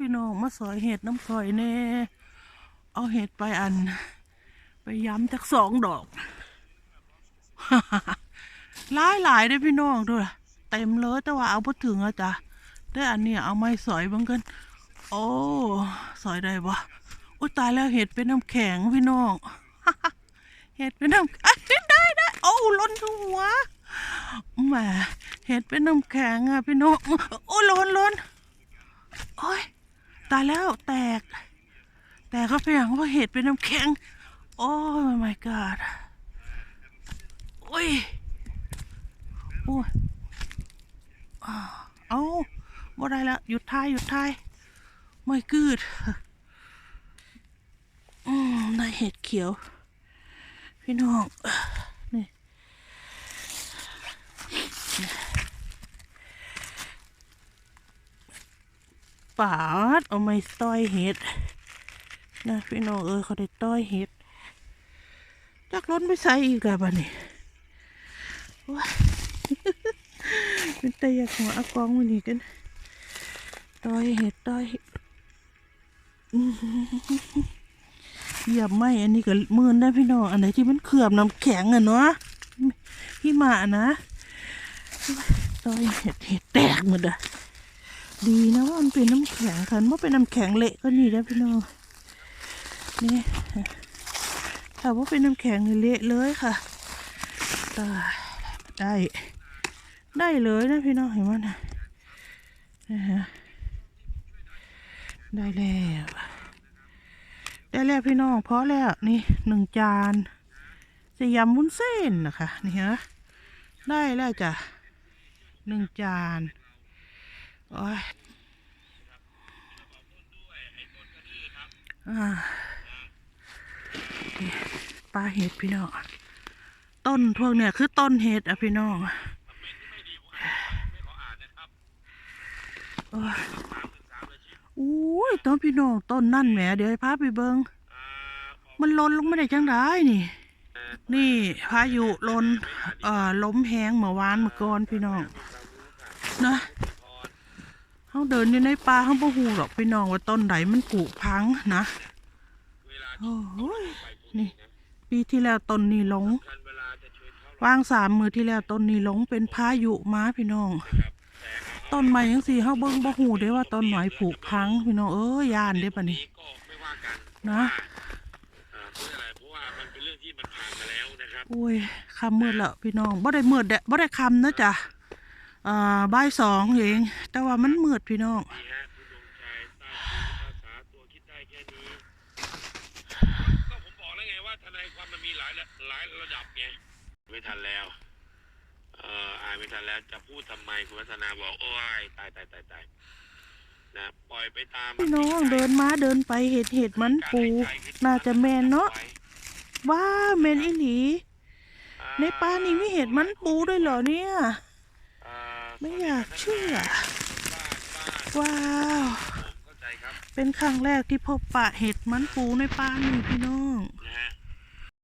พี่น้องมาสอยเห็ดน้ำข่อยแน่ เอาเห็ดไปอัน ไปย้ำจากสองดอกหลายหลายๆเด้พี่น้องด้วยเต็มเลยแต่ว่าเอาไปถึงอะจ้ะได้อันเนี้ยเอาไม้สอยบังกันโอ้สอยได้ปะอุ้ยตายแล้วเห็ดเป็นน้ำแข็งพี่น้องเห็ดเป็นน้ำอะได้ได้โอ้ล้นหัวแหมเห็ดเป็นน้ำแข็งอะพี่น้องโอ้ล้นล้นโอ้ย ตายแล้วแตก แตกก็เพียงว่าเห็ดเป็นน้ำแข็ง โอ้ my god โอ้ยโอ้ยอ้าวเอาบ่ได้แล้ว หยุดทายหยุดทาย ไม่กืดอืมได้เห็ดเขียว พี่น้องนี่ ป่าดเอาไม้ต้อยเห็ดนะพี่น้องเออเขาได้ต้อยเห็ดจักล้นไปใส่อีกแล้วบ้านี่ว้าเป็นแต่อยากหัวอากองมันนี่กันต้อยเห็ดต้อยเห็ดอื้อหือเหยียบไม่อันนี้ก็มืนได้พี่น้องอันไหนที่มันเขือบน้ำแข็งอะเนาะพี่มานะต้อยเห็ดเห็ดแตกหมดอะ ดีนะว่ามันเป็นน้ำแข็งคันว่าเป็นน้ำแข็งเละก็นี่นะพี่น้องนี่ถ้าว่าเป็นน้ำแข็งเละเลยค่ะตายได้ได้เลยนะพี่น้องเห็นไหมนะนะฮะได้แล้วได้แล้วพี่น้องพอแล้วนี่หนึ่งจานจะยำวุ้นเส้นนะคะนี่ฮะได้แล้วจ้ะหนึ่งจาน โอ้ยอ่าปลาเห็ดพี่น้องต้นพวกเนี่ยคือต้นเห็ดอะพี่น้องโอ้ยอุ้ยต้นพี่น้องต้นนั่นแหมเดี๋ยวให้พาไปเบิงมันหล่นลงไม่ได้จังได้นี่ นี่พายุลนเอ่อล้มแหงเมื่อวานเมื่อก่อนพี่น้องนะ เขาเดินอยู่ในป่าเขาบ่ฮู้หรอกพี่น้องว่าต้นไหนมันผุพังนะโอ้โหนี่ ปีที่แล้วต้นนี้หลงวางสามมือที่แล้วต้นนี้หลงเป็นพายุมาพี่น้องต้นไม้ยังสี่เฮาเบิ่งบ่ฮู้เด้ว่าต้นไม้ผุพังพี่น้องเอ้ยย่านเด้ปะนี่ก็ไม่ว่ากันนะอ่าเพราะอะไรเพราะว่ามันเป็นเรื่องที่มันผ่านมาแล้วนะครับโอ้ยคำมืดแล้วพี่น้องบ่ได้มืดเด้บ่ได้คำนะจ๊ะ อ่าบ่ายสองเอง แต่ว่ามันมืดพี่น้องนี่ฮะคุณดวงชัยทราบภาษาตัวคิดได้แค่นี้ก็ผมบอกแล้วไงว่าทนายความมันมีหลายระหลายระดับไงไม่ทันแล้ว เอ่ออ่านไม่ทันแล้วจะพูดทำไมคุณวัฒนาบอกโอ้ยตายตายตายตายนะปล่อยไปตามพี่น้องเดินมาเดินไปเห็ดเห็ดมันปู น่าจะแมนเนาะว้าแมนอีหลี ในป่านี่ไม่เห็ดมันปูด้วยเหรอเนี่ยอ่า ไม่อยากเชื่อบ้านบ้านว้าวเข้าใจครับเป็นครั้งแรกที่พบปะเห็ดมันปูในป่านี่พี่น้องนะฮะ